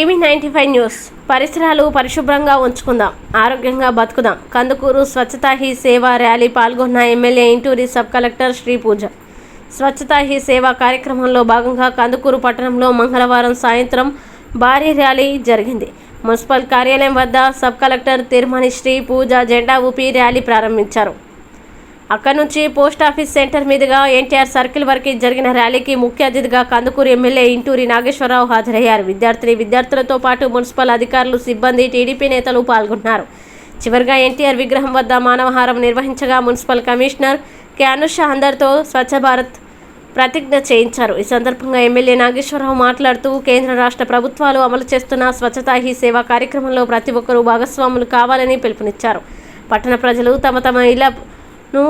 TV ninety five news. పరిసరాలు పరిశుభ్రంగా ఉంచుకుందాం. ఆరోగ్యంగా బతుకుదాం. కందుకూరు స్వచ్ఛతా హీ సేవా ర్యాలీ పాల్గొన్న MLA Inturi sub collector Sri Pooja. Swachhata Hi Seva కార్యక్రమంలో భాగంగా కందుకూరు పట్టణంలో మంగళవారం సాయంత్రం భారీ ర్యాలీ జరిగింది. మున్సిపల్ కార్యాలయం వద్ద సబ్ కలెక్టర్ తిరుమణి శ్రీ పూజ జెండా ఊపి ర్యాలీ ప్రారంభించారు. అక్కడి నుంచి పోస్ట్ ఆఫీస్ సెంటర్ మీదుగా ఎన్టీఆర్ సర్కిల్ వరకు జరిగిన ర్యాలీకి ముఖ్య అతిథిగా కందుకూరు ఎమ్మెల్యే ఇంటూరి నాగేశ్వరరావు హాజరయ్యారు. విద్యార్థిని విద్యార్థులతో పాటు మున్సిపల్ అధికారులు సిబ్బంది టీడీపీ నేతలు పాల్గొన్నారు. చివరిగా ఎన్టీఆర్ విగ్రహం వద్ద మానవహారం నిర్వహించగా మున్సిపల్ కమిషనర్ కె. అనుష అందరితో స్వచ్ఛ భారత్ ప్రతిజ్ఞ చేయించారు. ఈ సందర్భంగా ఎమ్మెల్యే నాగేశ్వరరావు మాట్లాడుతూ కేంద్ర రాష్ట్ర ప్రభుత్వాలు అమలు చేస్తున్న స్వచ్ఛతా హీ సేవా కార్యక్రమంలో ప్రతి ఒక్కరూ భాగస్వాములు కావాలని పిలుపునిచ్చారు. పట్టణ ప్రజలు తమ తమ ను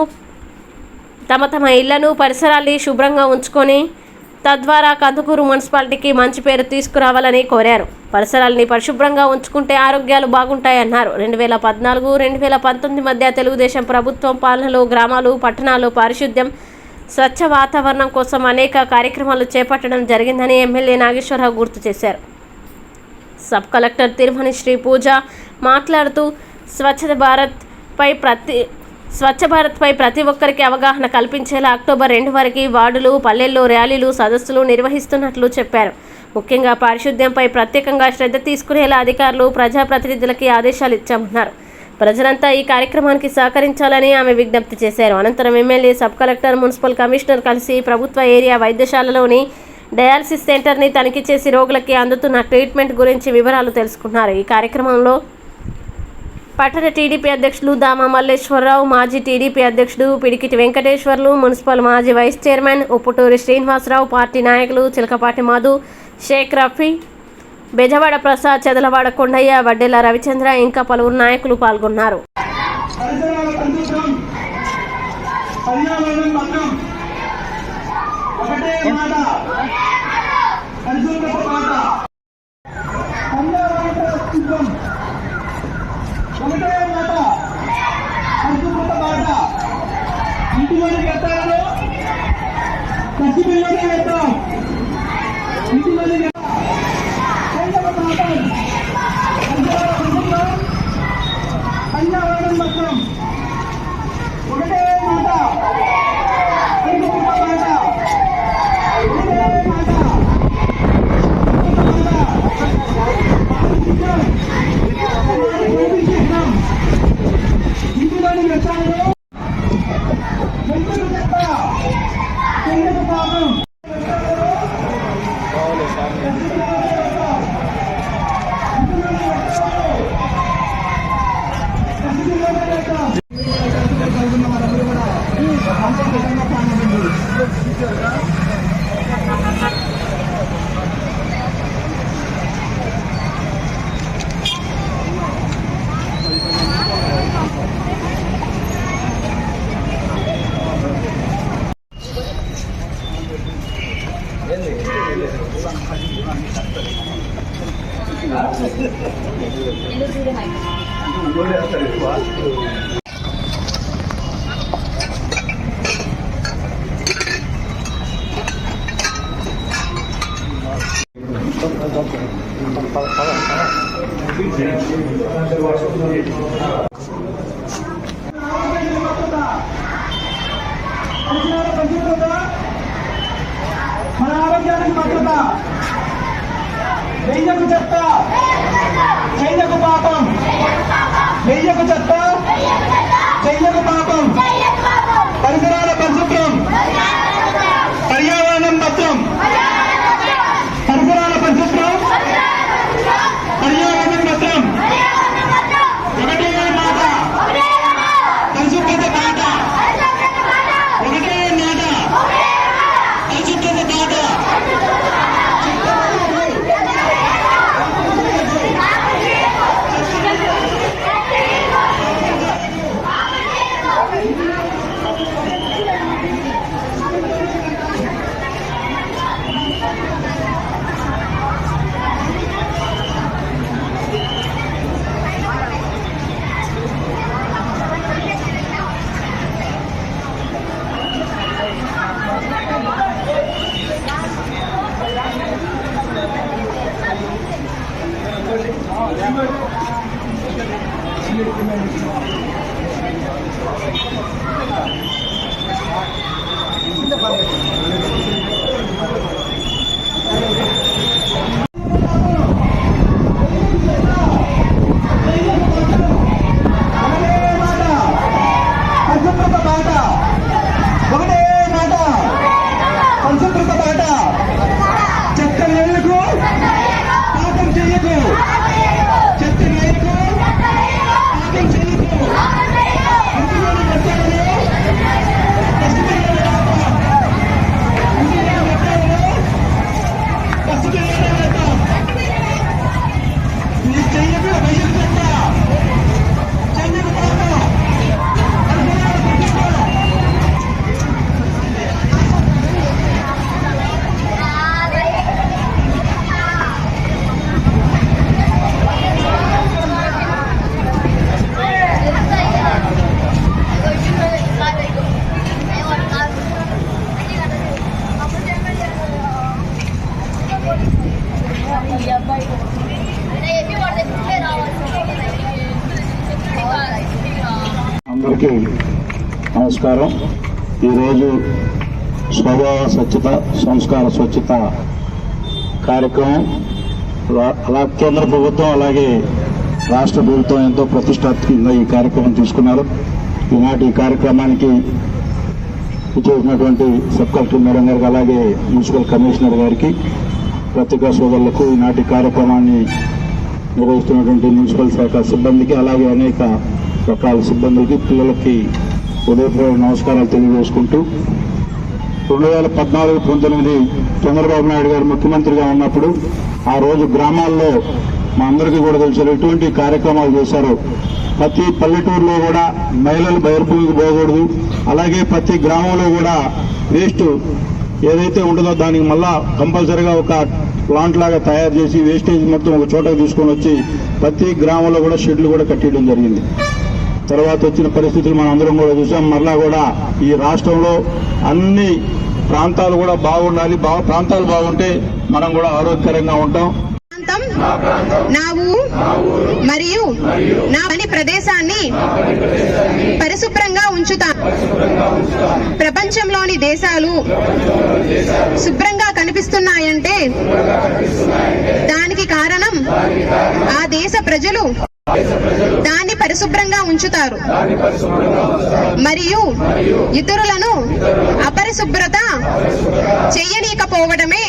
తమ తమ ఇళ్ళను పరిసరాల్ని శుభ్రంగా ఉంచుకొని తద్వారా కందుకూరు మున్సిపాలిటీకి మంచి పేరు తీసుకురావాలని కోరారు. పరిసరాల్ని పరిశుభ్రంగా ఉంచుకుంటే ఆరోగ్యాలు బాగుంటాయన్నారు. రెండు వేల పద్నాలుగు రెండు వేల పంతొమ్మిది మధ్య తెలుగుదేశం ప్రభుత్వం పాలనలో గ్రామాలు పట్టణాలు పారిశుద్ధ్యం స్వచ్ఛ వాతావరణం కోసం అనేక కార్యక్రమాలు చేపట్టడం జరిగిందని ఎమ్మెల్యే నాగేశ్వరరావు గుర్తు చేశారు. సబ్ కలెక్టర్ తిరుమణి శ్రీ పూజ మాట్లాడుతూ స్వచ్ఛ భారత్ పై ప్రతి స్వచ్ఛ భారత్పై ప్రతి ఒక్కరికి అవగాహన కల్పించేలా అక్టోబర్ రెండు వరకు వార్డులు పల్లెల్లో ర్యాలీలు సదస్సులు నిర్వహిస్తున్నట్లు చెప్పారు. ముఖ్యంగా పారిశుద్ధ్యంపై ప్రత్యేకంగా శ్రద్ధ తీసుకునేలా అధికారులు ప్రజాప్రతినిధులకి ఆదేశాలు ఇచ్చామన్నారు. ప్రజలంతా ఈ కార్యక్రమానికి సహకరించాలని ఆమె విజ్ఞప్తి చేశారు. అనంతరం MLA sub collector municipal commissioner కలిసి ప్రభుత్వ ఏరియా వైద్యశాలలోని డయాలసిస్ సెంటర్ని తనిఖీ చేసి రోగులకి అందుతున్న ట్రీట్మెంట్ గురించి వివరాలు తెలుసుకున్నారు. ఈ కార్యక్రమంలో పట్టణ టీడీపీ అధ్యక్షులు దామ మల్లేశ్వరరావు మాజీ టీడీపీ అధ్యక్షుడు పిడికిటి వెంకటేశ్వర్లు మున్సిపల్ మాజీ vice chairman Upputuri Srinivasa Rao party నాయకులు చిలకపాటి మధు షేక్ రఫీ బెజవాడ ప్రసాద్ చెదలవాడ కొండయ్య వడ్డెల రవిచంద్ర ఇంకా పలువురు నాయకులు పాల్గొన్నారు. పరిసరాల పర్యావరణం పక్కం ఒకటే మాట పరిశుభ్రత మాట పర్యావరణ పరిశుభ్రం ఒకటే మాట పరిశుభ్రత మాట ఇంటిలోని కట్టాలను కసిపిల్లోనే వేద్దాం ఇంటిలోని పరిశుభ్రత మాట పరిసరాల పరిశుభ్రం పర్యావరణం పక్కం ఒకటే మాట పరిశుభ్రత మాట ఒకటే మాట ఇంటిలోని వ్యర్థాలను ఎందుకు చెత్త ఎందుకు పాపం పరిసరాల పరిశుభ్రత మన ఆరోగ్యానికి భద్రత వెయ్యకు చెత్త చెయ్యకు పాపం వెయ్యకు చెత్త అందరికీ నమస్కారం. ఈరోజు స్వభావ స్వచ్ఛత సంస్కార స్వచ్ఛత కార్యక్రమం. అలా కేంద్ర ప్రభుత్వం అలాగే రాష్ట్ర ప్రభుత్వం ఎంతో ప్రతిష్టాత్మకంగా ఈ కార్యక్రమం తీసుకున్నారు. ఈనాటి ఈ కార్యక్రమానికి చేసినటువంటి సబ్ కలెక్టర్ మేడం గారికి అలాగే మున్సిపల్ కమిషనర్ గారికి పత్రికా సోదరులకు ఈనాటి కార్యక్రమాన్ని నిర్వహిస్తున్నటువంటి మున్సిపల్ శాఖ సిబ్బందికి అలాగే అనేక రకాల సిబ్బందులకి పిల్లలకి ఉదయపూర్వ నమస్కారాలు తెలియజేసుకుంటూ రెండు వేల పద్నాలుగు పంతొమ్మిది చంద్రబాబు నాయుడు గారు ముఖ్యమంత్రిగా ఉన్నప్పుడు ఆ రోజు గ్రామాల్లో మా అందరికీ కూడా తెలుసు ఎటువంటి కార్యక్రమాలు చేశారో ప్రతి పల్లెటూరులో కూడా మహిళలు బయర్భూమికి పోకూడదు. అలాగే ప్రతి గ్రామంలో కూడా వేస్ట్ ఏదైతే ఉంటుందో దానికి మళ్ళా కంపల్సరీగా ఒక ప్లాంట్ లాగా తయారు చేసి వేస్టేజ్ మొత్తం ఒక చోటకు తీసుకొని వచ్చి ప్రతి గ్రామంలో కూడా షెడ్లు కూడా కట్టేయడం జరిగింది. తర్వాత వచ్చిన పరిస్థితులు మనం అందరం కూడా చూసాం. మరలా కూడా ఈ రాష్ట్రంలో అన్ని ప్రాంతాలు కూడా బాగుండాలి. బా ప్రాంతాలు బాగుంటే మనం కూడా ఆరోగ్యకరంగా ఉంటాం. నా మరియు నా పని ప్రదేశాన్ని పరిశుభ్రంగా ఉంచుతా ప్రపంచంలోని దేశాలు శుభ్రంగా కనిపిస్తున్నాయంటే దానికి కారణం ఆ దేశ ప్రజలు దాన్ని పరిశుభ్రంగా ఉంచుతారు. మరియు ఇతరులను అపరిశుభ్రత చెయ్యనీకపోవడమే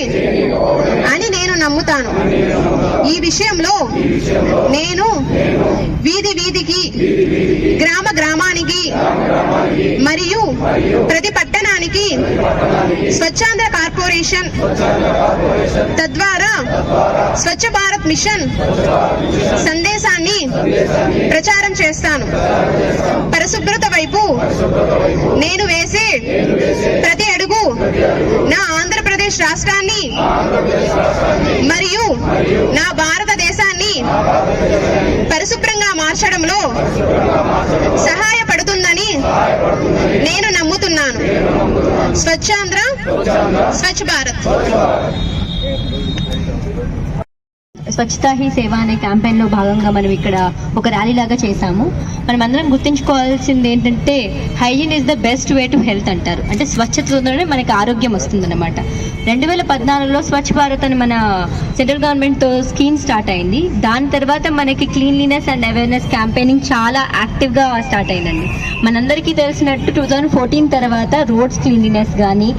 అని నేను నమ్ముతాను. ఈ విషయంలో నేను వీధి వీధికి గ్రామ గ్రామానికి మరియు ప్రతి పట్టణానికి స్వచ్ఛాంధ్ర కార్పొరేషన్ తద్వారా స్వచ్ఛ భారత్ మిషన్ సందేశాన్ని ప్రచారం చేస్తాను. పరిశుభ్రత వైపు నేను వేసే ప్రతి అడుగు నా ఆంధ్రప్రదేశ్ రాష్ట్రాన్ని మరియు నా భారతదేశాన్ని పరిశుభ్రంగా మార్చడంలో సహాయపడుతుందని నేను నమ్ముతున్నాను. స్వచ్ఛాంధ్ర స్వచ్ఛ భారత్. స్వచ్ఛతా హీ సేవ అనే క్యాంపెయిన్లో భాగంగా మనం ఇక్కడ ఒక ర్యాలీ లాగా చేశాము. మనం అందరం గుర్తుంచుకోవాల్సింది ఏంటంటే hygiene is the best way to health అంటారు. అంటే స్వచ్ఛతతోనే మనకి ఆరోగ్యం వస్తుందన్నమాట. రెండు వేల పద్నాలుగులో స్వచ్ఛ భారత్ అని మన సెంట్రల్ గవర్నమెంట్తో స్కీమ్ స్టార్ట్ అయింది. దాని తర్వాత మనకి క్లీన్లీనెస్ అండ్ అవేర్నెస్ క్యాంపెయినింగ్ చాలా యాక్టివ్గా స్టార్ట్ అయిందండి. మనందరికీ తెలిసినట్టు టూ థౌజండ్ ఫోర్టీన్ తర్వాత రోడ్స్ క్లీన్లీనెస్ కానీ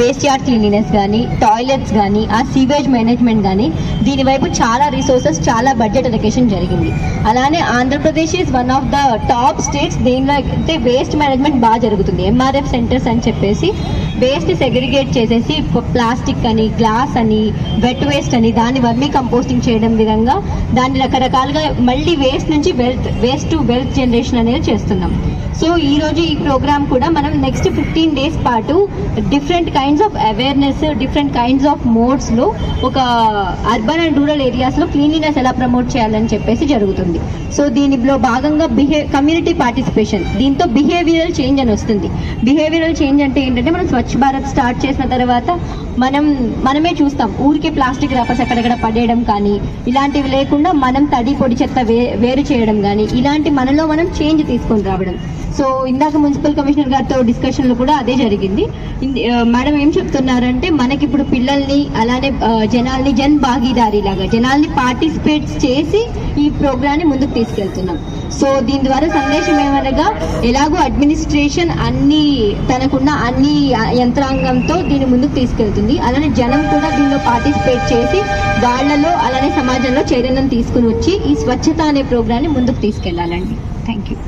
వేస్ట్ యార్డ్ క్లీన్లీనెస్ కానీ టాయిలెట్స్ కానీ ఆ సీవేజ్ మేనేజ్మెంట్ కానీ దీని వైపు చాలా రిసోర్సెస్ చాలా బడ్జెట్ అలొకేషన్ జరిగింది. అలానే Andhra Pradesh is one of the top states దీనిలో అయితే వేస్ట్ మేనేజ్మెంట్ బాగా జరుగుతుంది. ఎంఆర్ఎఫ్ సెంటర్స్ అని చెప్పేసి వేస్ట్ సెగ్రిగేట్ చేసేసి ప్లాస్టిక్ అని గ్లాస్ అని వెట్ వేస్ట్ అని దాన్ని వర్మీ కంపోస్టింగ్ చేయడం విధంగా దాన్ని రకరకాలుగా మళ్ళీ వేస్ట్ నుంచి wealth waste to wealth generation అనేది చేస్తున్నాం. సో ఈ రోజు ఈ ప్రోగ్రామ్ కూడా మనం నెక్స్ట్ ఫిఫ్టీన్ డేస్ పాటు different kinds of awareness different kinds of మోడ్స్లో ఒక అర్బన్ అండ్ రూరల్ ఏరియాస్లో క్లీన్లీనెస్ ఎలా ప్రమోట్ చేయాలని చెప్పేసి జరుగుతుంది. సో దీనిలో భాగంగా బిహే కమ్యూనిటీ పార్టిసిపేషన్ దీంతో బిహేవియరల్ చేంజ్ అని వస్తుంది. బిహేవియరల్ చేంజ్ అంటే ఏంటంటే మనం స్వచ్ఛ భారత్ స్టార్ట్ చేసిన తర్వాత మనం మనమే చూస్తాం. ఊరికే ప్లాస్టిక్ ర్యాపర్స్ అక్కడక్కడ పడేయడం కానీ ఇలాంటివి లేకుండా మనం తడి పొడి చెత్త వే వేరు చేయడం కానీ ఇలాంటి మనలో మనం చేంజ్ తీసుకొని రావడం. సో ఇందాక మున్సిపల్ కమిషనర్ గారితో డిస్కషన్లో కూడా అదే జరిగింది. మేడం ఏం చెప్తున్నారంటే మనకి ఇప్పుడు పిల్లల్ని అలానే జనాల్ని జన్ భాగీదారీ లాగా జనాల్ని పార్టిసిపేట్ చేసి ఈ ప్రోగ్రాన్ని ముందుకు తీసుకెళ్తున్నాం. సో దీని ద్వారా సందేశం ఏమనగా ఎలాగో అడ్మినిస్ట్రేషన్ అన్ని తనకున్న అన్ని యంత్రాంగంతో దీన్ని ముందుకు తీసుకెళ్తుంది. అలానే జనం కూడా దీనిలో పార్టిసిపేట్ చేసి వాళ్ళలో అలానే సమాజంలో చైతన్యం తీసుకుని వచ్చి ఈ స్వచ్ఛత అనే ప్రోగ్రాన్ని ముందుకు తీసుకెళ్ళాలండి. Thank you